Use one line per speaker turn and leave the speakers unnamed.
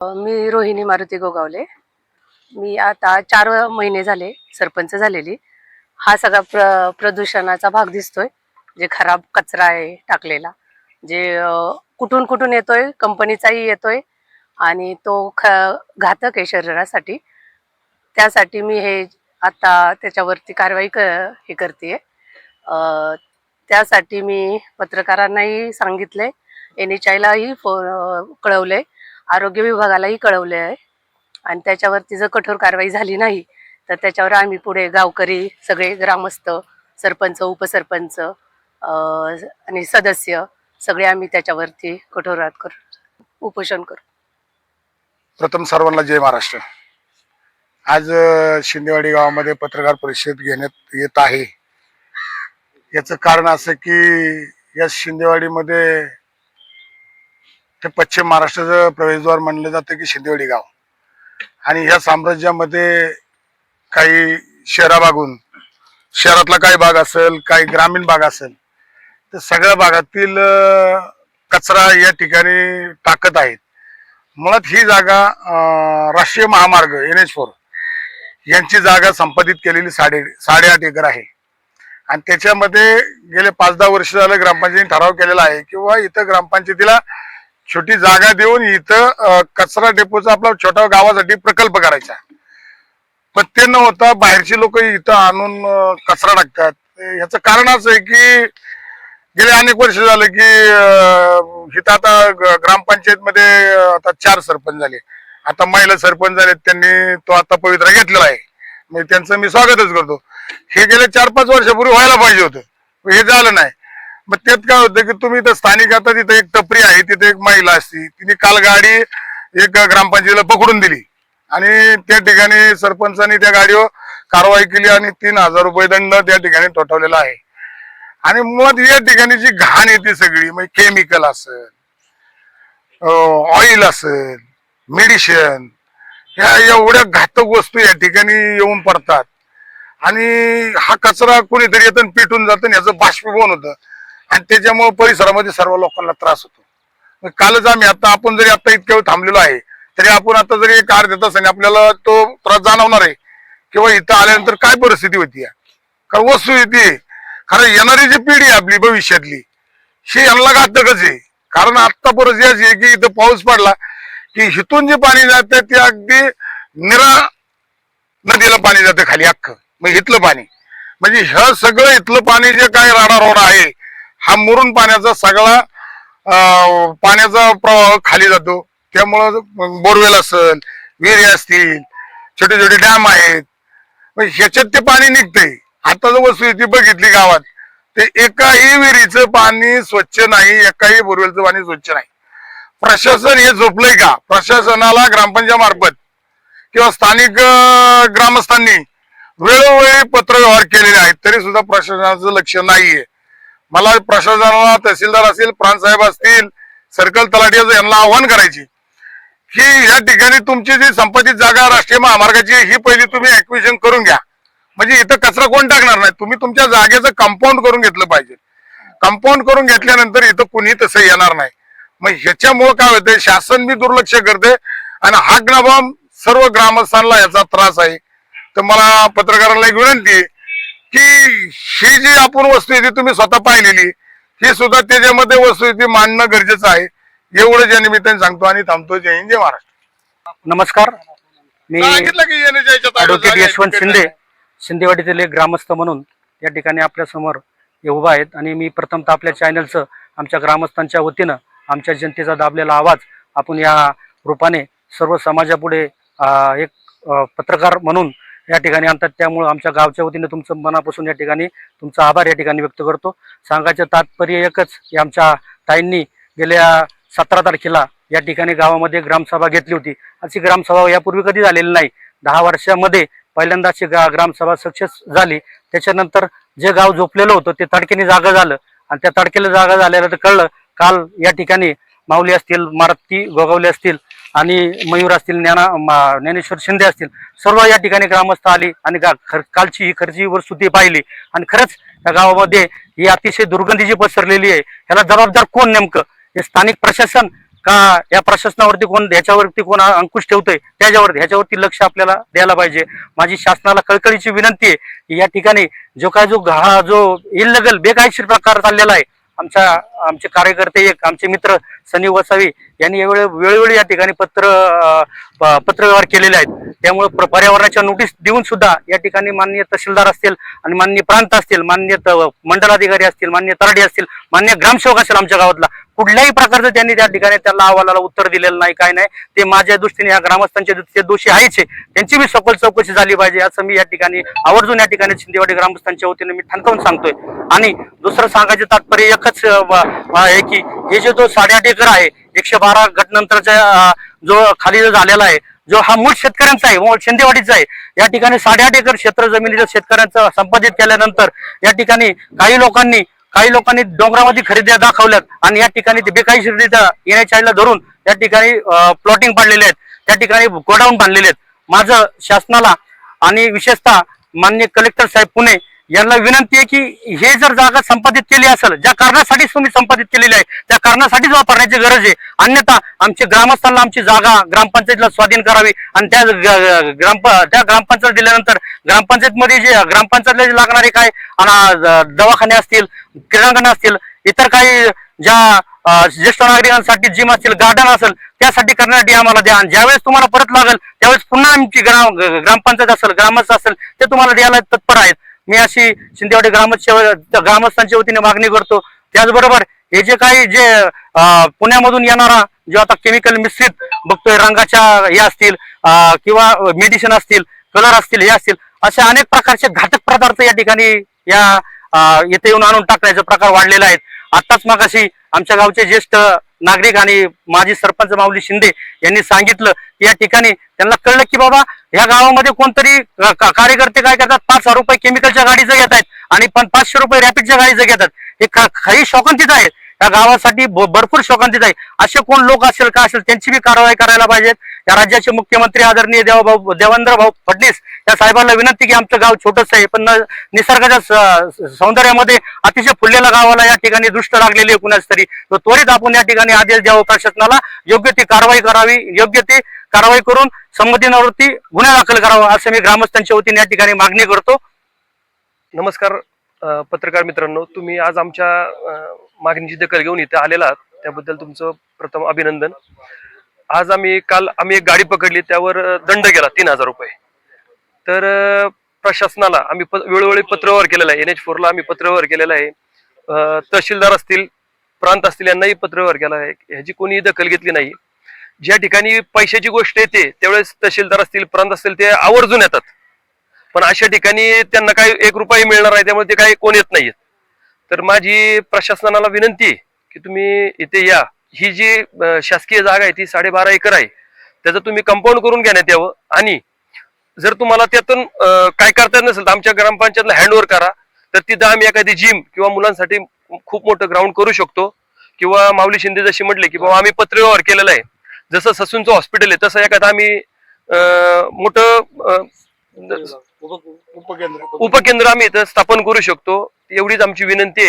मी रोहिणी मारुती गोगावले. मी आता चार महिने झाले सरपंच झालेली. हा सगळा प्र प्रदूषणाचा भाग दिसतोय जे खराब कचरा आहे टाकलेला. जे कुठून कुठून येतोय कंपनीचाही येतोय आणि तो ख घातक आहे शरीरासाठी. त्यासाठी मी हे आता त्याच्यावरती कारवाई क हे करते त्यासाठी मी पत्रकारांनाही सांगितले एन एच आयलाही फो कळवले आरोग्य विभागालाही कळवले आहे. आणि त्याच्यावरती जर कठोर कारवाई झाली नाही तर त्याच्यावर आम्ही पुढे गावकरी सगळे ग्रामस्थ सरपंच उपसरपंच आणि सदस्य सगळे आम्ही त्याच्यावरती कठोरात करू उपोषण करू.
प्रथम सर्वांना जय महाराष्ट्र. आज शिंदेवाडी गावामध्ये पत्रकार परिषद घेण्यात येत आहे. याचं कारण असं की या शिंदेवाडीमध्ये ते पश्चिम महाराष्ट्राचं प्रवेशद्वार म्हणलं जातं की शिंदेवाडी गाव. आणि ह्या साम्राज्यामध्ये काही शहराभागून शहरातला काही भाग असेल काही ग्रामीण भाग असेल तर सगळ्या भागातील कचरा या ठिकाणी टाकत आहेत. मुळात ही जागा राष्ट्रीय महामार्ग एन एच फोर यांची जागा संपादित केलेली साडे साडेआठ एकर आहे. आणि त्याच्यामध्ये गेले पाच दहा वर्ष झालं ग्रामपंचायतीने ठराव केलेला आहे किंवा इथं ग्रामपंचायतीला छोटी जागा देऊन इथं कचरा डेपोचा आपला छोट्या गावासाठी प्रकल्प करायचा पण ते न होता बाहेरची लोक इथं आणून कचरा टाकतात. याच कारण असं आहे की गेले अनेक वर्ष झाले की इथं आता ग्रामपंचायत मध्ये आता चार सरपंच झाले. आता महिला सरपंच झाले त्यांनी तो आता पवित्रा घेतलेला आहे. म्हणजे त्यांचं मी स्वागतच करतो. हे गेले चार पाच वर्षापूर्वी व्हायला पाहिजे होतं. हे झालं नाही. मग त्यात काय होतं की तुम्ही इथं स्थानिक आता तिथं एक टपरी आहे तिथे एक महिला असती तिने काल गाडी एक ग्रामपंचायतीला पकडून दिली. आणि त्या ठिकाणी सरपंचांनी त्या गाडीवर कारवाई केली आणि तीन हजार रुपये दंड त्या ठिकाणी ठोठावलेला आहे. आणि मग या ठिकाणी जी घाण येते सगळी म्हणजे केमिकल असेल ऑइल असेल मेडिसिन ह्या एवढ्या घातक वस्तू या ठिकाणी येऊन पडतात. आणि हा कचरा कोणीतरी येतं आणि पेटून जातं याचं बाष्पीभवन होतं. आणि त्याच्यामुळे परिसरामध्ये सर्व लोकांना त्रास होतो. मग कालच आम्ही आता आपण जरी आता इतक्या वेळ थांबलेलो आहे तरी आपण आता जरी एक कार देत असताना आपल्याला तो त्रास जाणवणार आहे. किंवा इथं आल्यानंतर काय परिस्थिती होती कारण वस्तू येते. खरं येणारी जी पिढी आहे आपली भविष्यातली ही यांना घातकच आहे. कारण आता परिस्थिती अशी आहे की इथं पाऊस पडला की हिथून जे पाणी जातं ते अगदी निरा नदीला पाणी जातं खाली अख्खं. मग इथलं पाणी. म्हणजे ह्या सगळं इथलं पाणी जे काय राडारोडा आहे हा मुरून पाण्याचा सगळा पाण्याचा प्रवाह खाली जातो. त्यामुळं बोरवेल असेल विहिरी असतील छोटे छोटे डॅम आहेत. मग ह्याच्यात ते पाणी निघतंय. आता जर वस्तुस्थिती बघितली गावात ते एकाही विहिरीचं पाणी स्वच्छ नाही एकाही बोरवेलचं पाणी स्वच्छ नाही. प्रशासन हे झोपलंय का? प्रशासनाला ग्रामपंचायत मार्फत किंवा स्थानिक ग्रामस्थांनी वेळोवेळी पत्रव्यवहार केलेले आहेत तरी सुद्धा प्रशासनाचं लक्ष नाहीये. मला प्रशासनाला तहसीलदार असतील प्रांतसाहेब असतील सर्कल तलाठी यांना आव्हान करायची. की या ठिकाणी तुमची जी संपत्ती जागा राष्ट्रीय महामार्गाची ही पहिली तुम्ही ऍक्विशन करून घ्या. म्हणजे इथं कचरा कोण टाकणार नाही? तुम्ही तुमच्या जागेचं कंपाऊंड करून घेतलं पाहिजे. कंपाऊंड करून घेतल्यानंतर इथं कुणी तसं येणार नाही. मग ह्याच्यामुळं काय होतंय? शासन बी दुर्लक्ष करते आणि हा ग्राम सर्व ग्रामस्थांना याचा त्रास आहे. तर मला पत्रकारांना एक विनंती आहे की ही जी आपण वस्तू ती तुम्ही स्वतः पाहिलेली ही सुद्धा त्याच्यामध्ये वस्तू ती मांडणं गरजेचं आहे. एवढं या निमित्ताने सांगतो आणि थांबतो. जय हिंद जय महाराष्ट्र.
नमस्कार. मी ॲडव्होकेट यशवंत शिंदे शिंदेवाडीतील एक ग्रामस्थ म्हणून या ठिकाणी आपल्यासमोर हे उभा आहेत आणि मी प्रथमतः आपल्या चॅनलचं आमच्या ग्रामस्थांच्या वतीनं आमच्या जनतेचा दाबलेला आवाज आपण या रूपाने सर्व समाजापुढे एक पत्रकार म्हणून या ठिकाणी आणतात. त्यामुळं आमच्या गावच्या वतीने तुमचं मनापासून या ठिकाणी तुमचा आभार या ठिकाणी व्यक्त करतो. सांगायचं तात्पर्य एकच की आमच्या ताईंनी गेल्या सतरा तारखेला या ठिकाणी गावामध्ये ग्रामसभा घेतली होती. अशी ग्रामसभा यापूर्वी कधी झालेली नाही. दहा वर्षामध्ये पहिल्यांदा अशी गा ग्रामसभा सक्सेस झाली. त्याच्यानंतर जे गाव झोपलेलं होतं ते तडकेने जागा झालं. आणि त्या तडकेला जागा झाल्यानं तर कळलं काल या ठिकाणी माऊली असतील मारती गोगावले असतील आणि मयूर असतील ज्ञाना मा- ज्ञानेश्वर शिंदे असतील सर्व या ठिकाणी ग्रामस्थ आली आणि खर- कालची ही खर्ची वरसुद्धी पाहिली. आणि खरंच या गावामध्ये ही अतिशय दुर्गंधी जी पसरलेली आहे ह्याला जबाबदार कोण नेमकं? हे स्थानिक प्रशासन का या प्रशासनावरती कोण ह्याच्यावरती कोण अंकुश ठेवतोय? त्याच्यावरती ह्याच्यावरती लक्ष आपल्याला द्यायला पाहिजे. माझी शासनाला कळकळीची विनंती आहे की या ठिकाणी जो काय जो हा जो इल्लगल बेकायशीर प्रकार चाललेला आहे आमच्या आमचे कार्यकर्ते एक आमचे मित्र सनी वसावी यांनी यावेळी वेळोवेळी या ठिकाणी पत्र पत्रव्यवहार केलेले आहेत. त्यामुळे पर्यावरणाच्या नोटीस देऊन सुद्धा या ठिकाणी मान्य तहसीलदार असतील आणि मान्य प्रांत असतील मान्य मंडलाधिकारी असतील मान्य तराडी असतील मान्य ग्रामसेवक असेल आमच्या गावातला कुठल्याही प्रकारचं त्यांनी त्या ठिकाणी त्याला अहवालाला उत्तर दिलेलं नाही काय नाही. ते माझ्या दृष्टीने या ग्रामस्थांच्या दृष्टीने दोषी आहेच त्यांची बी सखोल चौकशी झाली पाहिजे असं मी या ठिकाणी आवर्जून या ठिकाणी शिंदेवाडी ग्रामस्थांच्या वतीने मी ठणकावून सांगतोय. आणि दुसरं सांगायचं तात्पर्य एकच आहे की हे जे तो साडेआठ एकर आहे एकशे बारा गटनंतरचा जो खाली जो झालेला आहे जो हा मूळ शेतकऱ्यांचा आहे मूळ शिंदेवाडीचा आहे या ठिकाणी साडेआठ एकर क्षेत्र जमिनीचं शेतकऱ्यांचं संपादित केल्यानंतर या ठिकाणी काही लोकांनी काही लोकांनी डोंगरामध्ये खरेदी दाखवल्यात आणि या ठिकाणी ते बेकायदेशीररित्या एनएचआयला धरून या ठिकाणी प्लॉटिंग पाडलेले आहेत. त्या ठिकाणी गोडाऊन बांधलेले आहेत. माझं शासनाला आणि विशेषतः मान्य कलेक्टर साहेब पुणे यांना विनंती आहे की हे जर जागा संपादित केली असेल ज्या कारणासाठीच तुम्ही संपादित केलेली आहे त्या कारणासाठीच वापरण्याची गरज आहे. अन्यथा आमच्या ग्रामस्थांना आमची जागा ग्रामपंचायतीला स्वाधीन करावी आणि त्या ग्राम त्या ग्रामपंचायत दिल्यानंतर ग्रामपंचायतमध्ये जे ग्रामपंचायतला जे लागणारे काय दवाखाने असतील क्रीडांगण असतील इतर काही ज्या ज्येष्ठ नागरिकांसाठी जिम असतील गार्डन असेल त्यासाठी करण्यासाठी आम्हाला द्या. आणि ज्यावेळेस तुम्हाला परत लागेल त्यावेळेस पुन्हा आमची ग्राम ग्रामपंचायत असेल ग्रामस्थ असेल ते तुम्हाला द्यायला तत्पर आहेत. मी अशी शिंदेवाडी ग्रामस्थ ग्रामस्थांच्या वतीने मागणी करतो. त्याचबरोबर हे जे काही जे पुण्यामधून येणारा जो आता केमिकल मिश्रित बघतोय रंगाच्या हे असतील किंवा मेडिसिन असतील कलर असतील हे असतील असे अनेक प्रकारचे घातक पदार्थ या ठिकाणी या येथे येऊन आणून टाकण्याचे प्रकार वाढलेले आहेत. आताच मग अशी आमच्या गावचे ज्येष्ठ नागरिक आणि माजी सरपंच माऊली शिंदे यांनी सांगितलं की या ठिकाणी त्यांना कळलं की बाबा या गावामध्ये कोणतरी कार्यकर्ते काय करतात? पाच हजार रुपये केमिकलच्या गाडीचं घेत आहेत आणि पण पाचशे रुपये रॅपिडच्या गाडीचं घेतात. हे ख- खरी तिथं आहे या गावासाठी भरपूर शोकांतित आहे. असे कोण लोक असेल का असेल त्यांची बी कारवाई करायला पाहिजेत. या राज्याचे मुख्यमंत्री आदरणीय देवाभाऊ देवेंद्र भाऊ फडणीस या साहेबांना विनंती की आमचं गाव छोटंच आहे पण निसर्गाच्या सौंदर्यामध्ये अतिशय फुललेल्या गावाला या ठिकाणी दुष्ट लागलेली आहे कुणाच तरी. तर त्वरित आपण या ठिकाणी आदेश द्यावा प्रशासनाला. योग्य ती कारवाई करावी योग्य ती कारवाई करून संमतीवरती गुन्हा दाखल करावा असं मी ग्रामस्थांच्या वतीने या ठिकाणी मागणी करतो.
नमस्कार पत्रकार मित्रांनो तुम्ही आज आमच्या मागणीची दखल घेऊन इथे आलेला आहात. त्याबद्दल तुमचं प्रथम अभिनंदन. आज आम्ही काल आम्ही एक गाडी पकडली त्यावर दंड गेला तीन हजार रुपये. तर प्रशासनाला आम्ही प- वेळोवेळी पत्रव्यवहार केलेला आहे. एन एच फोरला आम्ही पत्रव्यवहार केलेला आहे. तहसीलदार असतील प्रांत असतील यांनाही पत्रव्यवहार केला आहे. ह्याची कोणीही दखल घेतली नाही. ज्या ठिकाणी पैशाची गोष्ट येते त्यावेळेस तहसीलदार असतील प्रांत असतील ते आवर्जून येतात. पण अशा ठिकाणी त्यांना काही एक रुपये मिळणार आहे त्यामुळे ते काही कोण येत नाहीत तर माझी प्रशासनाला विनंती आहे की तुम्ही इथे या. ही जी शासकीय जागा आहे ती साडेबारा एकर आहे. त्याचं तुम्ही कंपाऊंड करून घेण्यात यावं आणि जर तुम्हाला त्यातून काय करता येत नसेल तर आमच्या ग्रामपंचायतला हँडओव्हर करा. तर तिथं आम्ही एखादी जिम किंवा मुलांसाठी खूप मोठं ग्राउंड करू शकतो. किंवा माऊली शिंदे जशी म्हटले की बाबा आम्ही पत्रव्यवहार केलेला आहे. जसं ससूनचं हॉस्पिटल आहे तसं एखादं आम्ही मोठं उपकेंद्र आम्ही इथं स्थापन करू शकतो. एवढीच आमची विनंती आहे.